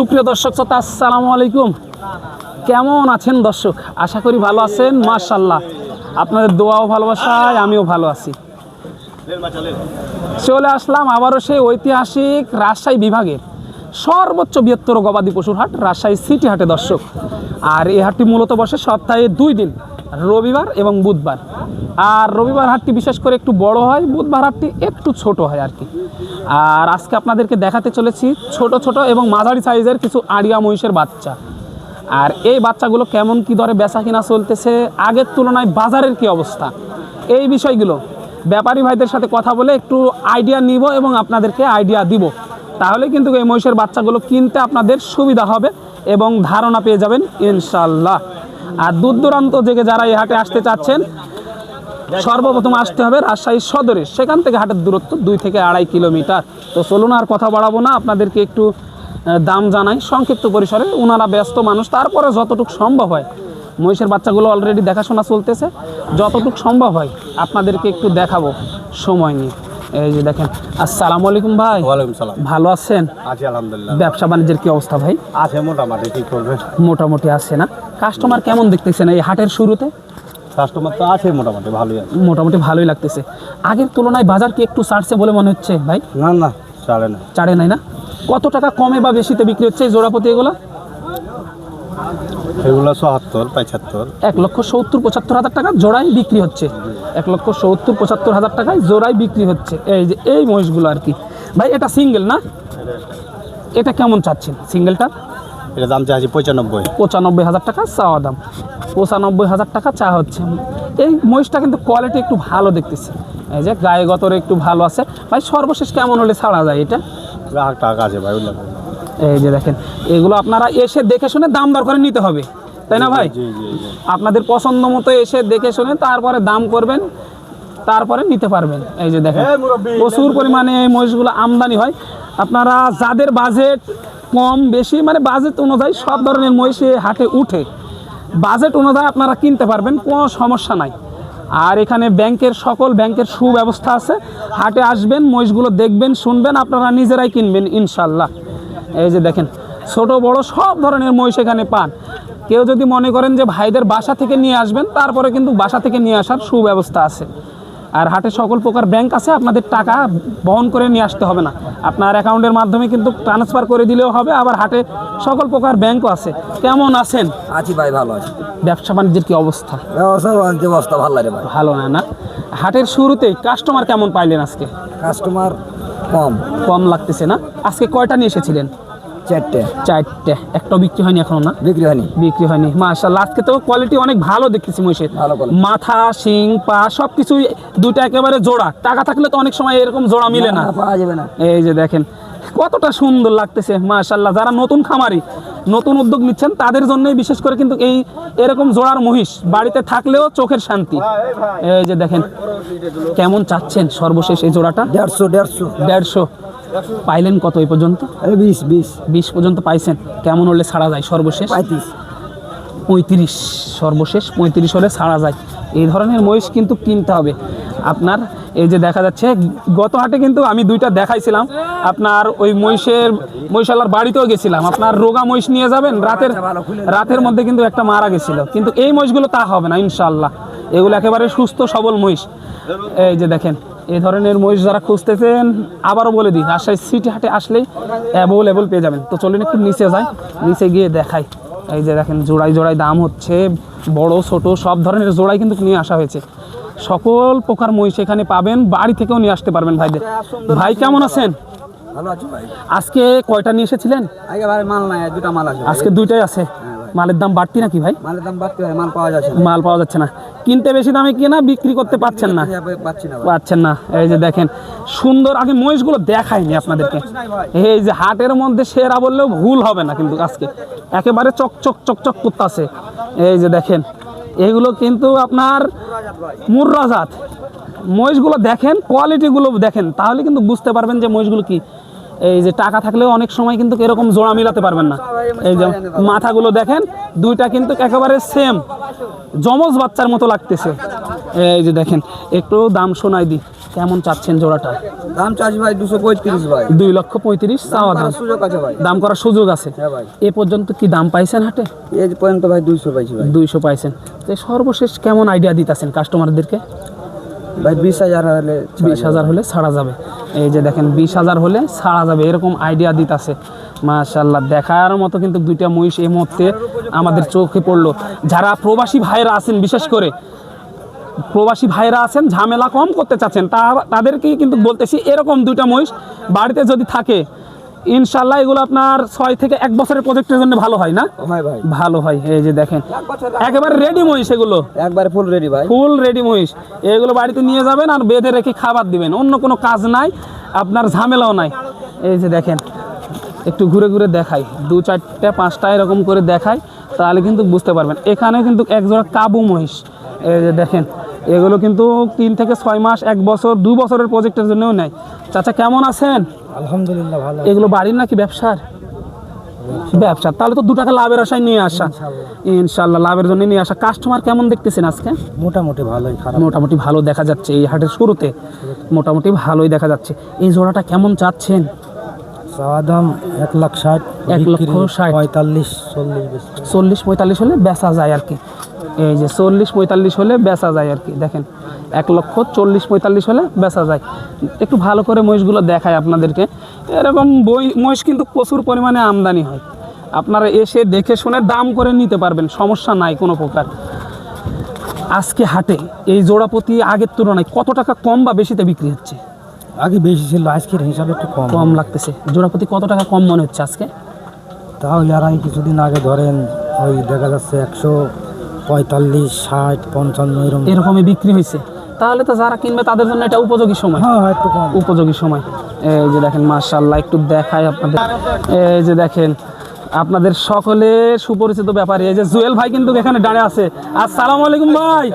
সুপ্রিয় দর্শক শ্রোতা, আসসালামু আলাইকুম। কেমন আছেন দর্শক? আশা করি ভালো আছেন মাশাল্লাহ আপনাদের দোয়াও ভালোবাসায়, আমিও ভালো আছি। চলে আসলাম আবারও সেই ঐতিহাসিক রাজশাহী বিভাগের সর্বোচ্চ বৃহত্তর গবাদি পশুর হাট, রাজশাহী সিটি হাটে দর্শক। আর এই হাটটি মূলত বসে সপ্তাহে দুই দিন রবিবার এবং বুধবার। আর রবিবার হাটটি বিশেষ করে একটু বড় হয়, বুধবার হাটটি একটু ছোট হয় আর কি। আর আজকে আপনাদেরকে দেখাতে চলেছি ছোট ছোট এবং মাঝারি সাইজের কিছু আড়িয়া মহিষের বাচ্চা। আর এই বাচ্চাগুলো কেমন কি দরে বেচা কিনা চলতেছে, আগের তুলনায় বাজারের কি অবস্থা, এই বিষয়গুলো ব্যাপারী ভাইদের সাথে কথা বলে একটু আইডিয়া নিব এবং আপনাদেরকে আইডিয়া দিব। তাহলে কিন্তু এই মহিষের বাচ্চাগুলো কিনতে আপনাদের সুবিধা হবে এবং ধারণা পেয়ে যাবেন ইনশাল্লাহ আর দূর দূরান্ত থেকে যারা এই হাটে আসতে চাচ্ছেন, সর্বপ্রথম আসতে হবে রাজশাহী সদরে। সেখান থেকে হাটের দূরত্ব দুই থেকে আড়াই কিলোমিটার। তো চলুন আর কথা বাড়াবো না, আপনাদেরকে একটু দাম জানাই। সংক্ষিপ্ত পরিসরে ওনারা ব্যস্ত মানুষ, তারপরে যতটুকু সম্ভব হয়। মহিষের বাচ্চাগুলো অলরেডি দেখাশোনা চলতেছে। যতটুকু সম্ভব হয়, আপনাদেরকে একটু দেখাবো সময় নিয়ে। এই যে দেখেন আসসালামু আলাইকুম ভাই। ওয়ালাইকুম সালাম। ভালো আছেন? আছি আলহামদুলিল্লাহ। ব্যবসা বাণিজ্যের কি অবস্থা ভাই? আছে মোটামুটি কি করবে। মোটামুটি আছে না? কাস্টমার কেমন দেখতেছেন এই হাটের শুরুতে? কাস্টমার তো আছে মোটামুটি ভালোই আছে। মোটামুটি ভালোই লাগতেছে। আগের তুলনায় বাজার কি একটু ছাড়ছে বলে মনে হচ্ছে ভাই? না না চালে না। চারে নাই না? কত টাকা কমে বা বেশিতে বিক্রি হচ্ছে এই জোড়াপতি এগুলো? এগুলো চুয়াত্তর পঁচাত্তর। এক লক্ষ সত্তর পঁচাত্তর হাজার টাকা বিক্রি হচ্ছে। এক লক্ষ সত্তর পঁচাত্তর হাজার টাকায় বিক্রি হচ্ছে। এই যে এই মহিষগুলো আর কি। ভাই এটা সিঙ্গেল না? এটা কেমন চাচ্ছেন সিঙ্গেলটা? এটা দাম পঁচানব্বই। পঁচানব্বই হাজার টাকা চাওয়া দাম। পঁচানব্বই হাজার টাকা চা হচ্ছে। এই মহিষটা কিন্তু কোয়ালিটি একটু ভালো দেখতেছি। এই যে গায়ে গতরে একটু ভালো আছে। ভাই সর্বশেষ কেমন হলে ছাড়া যায় এটা? টাকা আছে ভাই এই যে দেখেন এগুলো আপনারা এসে দেখে শুনে দাম দর করে নিতে হবে। তাই না ভাই? আপনাদের পছন্দ মতো এসে দেখে শুনে তারপরে দাম করবেন তারপরে নিতে পারবেন। এই যে দেখেন প্রচুর পরিমাণে এই মহিষগুলো আমদানি হয়। আপনারা যাদের বাজেট কম বেশি মানে বাজেট অনুযায়ী সব ধরনের মহিষ হাটে উঠে বাজেট অনুযায়ী আপনারা কিনতে পারবেন কোনো সমস্যা নাই। আর এখানে ব্যাংকের সকল ব্যাংকের সুব্যবস্থা আছে। হাটে আসবেন মহিষগুলো দেখবেন শুনবেন আপনারা নিজেরাই কিনবেন ইনশাল্লাহ এই যে দেখেন ছোট বড় সব ধরনের মহিষ এখানে পান। কেউ যদি মনে করেন যে ভাইদের বাসা থেকে নিয়ে আসবেন তারপরে কিন্তু বাসা থেকে নিয়ে আসার সুব্যবস্থা আছে। আর হাটে সকল প্রকার ব্যাংক আছে আপনাদের টাকা বহন করে নিয়ে আসতে হবে না। আপনার অ্যাকাউন্টের মাধ্যমে কিন্তু ট্রান্সফার করে দিলেও হবে আবার হাটে সকল প্রকার ব্যাংকও আছে। কেমন আছেন? আছি ভাই ভালো আছি। ব্যবসা বাণিজ্যের কি অবস্থা? ব্যবসা বাণিজ্য অবস্থা ভালো লাগে ভাই। ভালো না না? হাটের শুরুতেই কাস্টমার কেমন পাইলেন আজকে? কাস্টমার কম। কম লাগতেছে না? আজকে কয়টা নিয়ে এসেছিলেন? চারটে। চারটে। একটাও বিক্রি হয়নি এখনও না? বিক্রি হয়নি। বিক্রি হয়নি। মার্শাল আজকে তো কোয়ালিটি অনেক ভালো দেখতেছি মহিষের। মাথা শিং পা সবকিছুই দুটো একেবারে জোড়া। টাকা থাকলে তো অনেক সময় এরকম জোড়া মিলে না পাওয়া যাবে না। এই যে দেখেন কতটা সুন্দর লাগতেছে মাশাল্লাহ যারা নতুন খামারি নতুন উদ্যোগ নিচ্ছেন তাদের জন্যই বিশেষ করে কিন্তু এই এরকম জোড়ার মহিষ বাড়িতে থাকলেও চোখের শান্তি। এই যে দেখেন কেমন চাচ্ছেন সর্বশেষ এই জোড়াটা? দেড়শো দেড়শো। দেড়শো। পাইলেন কত এই পর্যন্ত? বিশ বিশ। বিশ পর্যন্ত পাইছেন। কেমন হলে ছাড়া যায় সর্বশেষ? পঁয়ত্রিশ। পঁয়ত্রিশ সর্বশেষ পঁয়ত্রিশ হলে ছাড়া যায়। এই ধরনের মহিষ কিন্তু কিনতে হবে। আপনার এই যে দেখা যাচ্ছে, গত হাটে কিন্তু আমি দুইটা দেখাইছিলাম। আপনার ওই মহিষের, মহিষালার বাড়িতেও গেছিলাম। আপনার রোগা মহিষ নিয়ে যাবেন, রাতের রাতের মধ্যে কিন্তু একটা মারা গেছিল। কিন্তু এই মহিষগুলো তা হবে না ইনশাল্লাহ এগুলো একেবারে সুস্থ, সবল মহিষ। এই যে দেখেন, এই ধরনের মহিষ যারা খুঁজতেছেন, আবারও বলে দিই, রাজশাহী সিটি হাটে আসলেই অ্যাভেলেবল পেয়ে যাবেন। তো চলুন একটু নিচে যাই, নিচে গিয়ে দেখাই। এই যে দেখেন জোড়াই জোড়াই দাম হচ্ছে, বড়, ছোট, সব ধরনের জোড়াই কিন্তু নিয়ে আসা হয়েছে। সকল প্রকার মহিষ এখানে পাবেন বাড়ি থেকেও নিয়ে আসতে পারবেন ভাইদের। ভাই কেমন আছেন? আছি ভাই। আজকে কয়টা নিয়ে এসেছিলেন? মাল নাই দুটা মাল আছে আজকে দুইটাই আছে? মালের দাম বাড়তি নাকি ভাই? মালের দাম বাড়তে হয় মাল পাওয়া যাচ্ছে মাল পাওয়া যাচ্ছে না। কিনতে বেশি দামে কিনা বিক্রি করতে পারছেন না। পাচ্ছি না ভাই। পাচ্ছেন না। এই যে দেখেন সুন্দর আগে মহিষগুলো দেখায়নি আপনাদেরকে। এই যে হাটের মধ্যে সেরা বললেও ভুল হবে না কিন্তু আজকে। একেবারে চকচক চকচক করতেছে এই যে দেখেন এগুলো কিন্তু আপনার মুর্রাজাত মহিষগুলো দেখেন, কোয়ালিটিগুলো দেখেন, তাহলে কিন্তু বুঝতে পারবেন যে মহিষগুলো কি। এই যে টাকা থাকলেও অনেক সময় কিন্তু এরকম জোড়া মিলাতে পারবেন না। এই যে মাথাগুলো দেখেন, দুইটা কিন্তু একেবারে সেম জমজ বাচ্চার মতো লাগতেছে। এই যে দেখেন, একটু দাম শোনাই দিই। কেমন চাচ্ছেন জোড়াটা? দাম চাচ্ছি ভাই দুশো পঁয়ত্রিশ ভাই। দুই লক্ষ পঁয়ত্রিশ চাওয়া দাম সুযোগ আছে ভাই। দাম করার সুযোগ আছে? হ্যাঁ ভাই। এ পর্যন্ত কি দাম পাইছেন হাটে? এই পর্যন্ত ভাই দুইশো পাইছি ভাই। দুইশো পাইছেন। তো সর্বশেষ কেমন আইডিয়া দিতেছেন কাস্টমারদেরকে ভাই বিশ হাজার হলে বিশ হাজার হলে ছাড়া যাবে। এই যে দেখেন বিশ হাজার হলে ছাড়া যাবে এরকম আইডিয়া দিতাছে। মাশাল্লাহ দেখার মতো কিন্তু দুইটা মহিষ এই মুহূর্তে আমাদের চোখে পড়ল। যারা প্রবাসী ভাইরা আছেন বিশেষ করে প্রবাসী ভাইরা আছেন ঝামেলা কম করতে চাচ্ছেন তা তাদেরকেই কিন্তু বলতেছি এরকম দুইটা মহিষ বাড়িতে যদি থাকে ইনশাল্লাহ এগুলো আপনার ছয় থেকে এক বছরের প্রজেক্টের জন্য ভালো হয় না? ভাই ভালো হয় এই যে দেখেন। একেবারে রেডি মহিষ এগুলো। একবারে ফুল রেডি ভাই। ফুল রেডি মহিষ। এগুলো বাড়িতে নিয়ে যাবেন আর বেঁধে রেখে খাবার দিবেন। অন্য কোনো কাজ নাই আপনার ঝামেলাও নাই। এই যে দেখেন একটু ঘুরে ঘুরে দেখাই। দু চারটা পাঁচটা এরকম করে দেখাই তাহলে কিন্তু বুঝতে পারবেন। এখানে কিন্তু একজোড়া কাবু মহিষ। এই যে দেখেন এগুলো কিন্তু তিন থেকে ছয় মাস এক বছর দু বছরের প্রজেক্টের জন্যও নেয়। চাচা কেমন আছেন? আলহামদুলিল্লাহ ভালো এগুলো বাড়ির নাকি ব্যবসার? ব্যবসা। তাহলে তো দু টাকা লাভের আশায় নিয়ে আসা। ইনশাল্লাহ লাভের জন্য নিয়ে আসা। কাস্টমার কেমন দেখতেছেন আজকে? মোটামুটি ভালোই খারাপ মোটামুটি ভালো দেখা যাচ্ছে এই হাটের শুরুতে। মোটামুটি ভালোই দেখা যাচ্ছে। এই জোড়াটা কেমন চাচ্ছেন? চাওয়া দাম এক লাখ ষাট এক লক্ষ ষাট। পঁয়তাল্লিশ চল্লিশ চল্লিশ পঁয়তাল্লিশ হলে বেচা যায় আর কি। এই যে চল্লিশ পঁয়তাল্লিশ হলে বেচা যায় আর কি দেখেন। এক লক্ষ চল্লিশ পঁয়তাল্লিশ হলে বেচা যায়। একটু ভালো করে মহিষগুলো দেখায় আপনাদেরকে। এরকম বই মহিষ কিন্তু প্রচুর পরিমাণে আমদানি হয়। আপনারা এসে দেখে শুনে দাম করে নিতে পারবেন সমস্যা নাই কোনো প্রকার। আজকে হাটে এই জোড়াপতি আগের তুলনায় কত টাকা কম বা বেশিতে বিক্রি হচ্ছে? আগে বেশি ছিল আজকের হিসাবে একটু কম। কম লাগতেছে। জোড়াপতি কত টাকা কম মনে হচ্ছে আজকে? তাও ইয়ার আগে কিছুদিন আগে ধরেন ওই দেখা যাচ্ছে একশো পঁয়তাল্লিশ ষাট পঞ্চান্ন এরকম। এরকমই বিক্রি হয়েছে। তাহলে তো যারা কিনবে তাদের জন্য এটা উপযোগী সময়। হ্যাঁ একটু কম। উপযোগী সময়। এই যে দেখেন মার্শাল্লাহ একটু দেখায় আপনাদের। এই যে দেখেন আপনাদের সকলের সুপরিচিত ব্যাপারে। এই যে জুয়েল ভাই কিন্তু এখানে দাঁড়িয়ে আছে। আসসালামু আলাইকুম ভাই।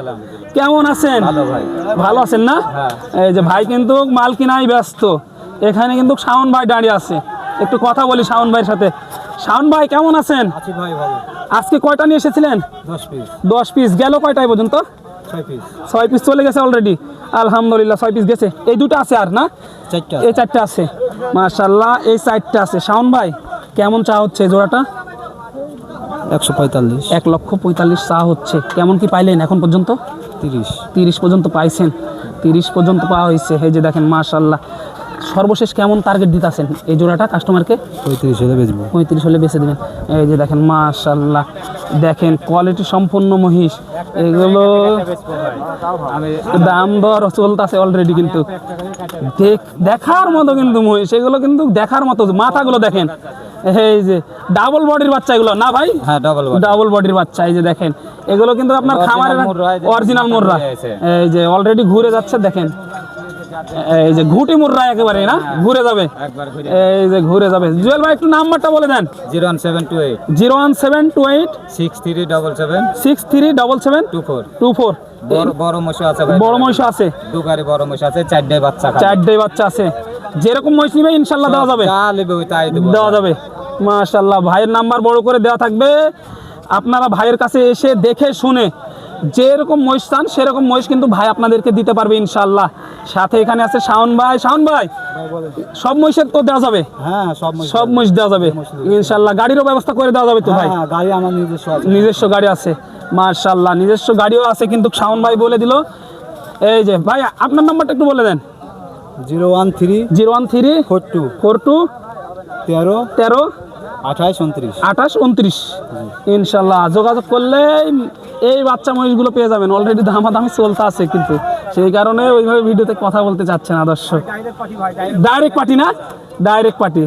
কেমন আছেন? ভালো আছেন না? এই যে ভাই কিন্তু মাল কিনাই ব্যস্ত। এখানে কিন্তু শাওন ভাই দাঁড়িয়ে আছে। একটু কথা বলি শাওন ভাইয়ের সাথে। শাওন ভাই কেমন আছেন? আজকে কয়টা নিয়ে এসেছিলেন? দশ পিস। গেল কয়টায় পর্যন্ত? ছয় পিস। চলে গেছে অলরেডি আলহামদুলিল্লাহ ছয় পিস গেছে। এই দুটো আছে আর না? এই চারটে আছে। মাশাল্লাহ এই চারটে আছে। শাওন ভাই কেমন চা হচ্ছে জোড়াটা? একশো পঁয়তাল্লিশ। এক লক্ষ পঁয়তাল্লিশ চা হচ্ছে। কেমন কি পাইলেন এখন পর্যন্ত? তিরিশ। পর্যন্ত পাইছেন। তিরিশ পর্যন্ত পাওয়া হয়েছে। এই যে দেখেন মাশাল্লাহ সর্বশেষ কেমন টার্গেট দিতেছেন এই জোড়াটা কাস্টমারকে পঁয়ত্রিশ হলে বেচবো। পঁয়ত্রিশ হলে বেছে দেবেন। এই যে দেখেন মাশাল্লাহ দেখেন কোয়ালিটি সম্পন্ন মহিষ। এগুলো দাম দর চলতেছে অলরেডি কিন্তু। দেখ দেখার মতো কিন্তু মহিষ। এগুলো কিন্তু দেখার মতো মাথাগুলো দেখেন। এই যে ডাবল বডির বাচ্চা এগুলো না ভাই? হ্যাঁ ডবল ডাবল বডির বাচ্চা এই যে দেখেন। এগুলো কিন্তু আপনার খামারের অরিজিনাল মুররা এই যে অলরেডি ঘুরে যাচ্ছে দেখেন। এই যে ঘুটি মুররা একেবারে না? ঘুরে যাবে। এই যে ঘুরে যাবে। জুয়েল ভাই একটু নাম্বারটা বলে দেন। Zero one seven two eight. Zero one seven two eight. Six three double seven. Six three double seven two four. Two four. বড় বড় আছে বড় মহিষ আছে। বড় মশা আছে চারটে বাচ্চা খায়। বাচ্চা আছে। যেরকম মহিষ নিবে ইনশাল্লাহ দেওয়া যাবে। দেওয়া যাবে। মাশাল্লাহ ভাইয়ের নাম্বার বড় করে দেওয়া থাকবে। আপনারা ভাইয়ের কাছে এসে দেখে শুনে যেরকম মহিষ চান সেরকম মহিষ কিন্তু ভাই আপনাদেরকে দিতে পারবে ইনশাল্লাহ সাথে এখানে আছে শাওন ভাই। শাওন ভাই সব মহিষের তো দেওয়া যাবে? হ্যাঁ সব মহিষ দেওয়া যাবে? ইনশাল্লাহ গাড়িরও ব্যবস্থা করে দেওয়া যাবে তো ভাই? হ্যাঁ গাড়ি আমার নিজস্ব নিজস্ব গাড়ি আছে মার্শাল্লাহ নিজস্ব গাড়িও আছে কিন্তু শাওন ভাই বলে দিল। এই যে ভাই আপনার নাম্বারটা একটু বলে দেন। Zero one three zero one three four two four two তেরো তেরো আঠাশ, উনত্রিশ। ইনশাল্লাহ, যোগাযোগ এই বাচ্চা মহিষগুলো পেয়ে যাবেন। অলরেডি চলতে আছে কিন্তু। সেই কারণে ওইভাবে ভিডিওতে কথা বলতে ডাইরেক্ট পার্টি না? Direct party.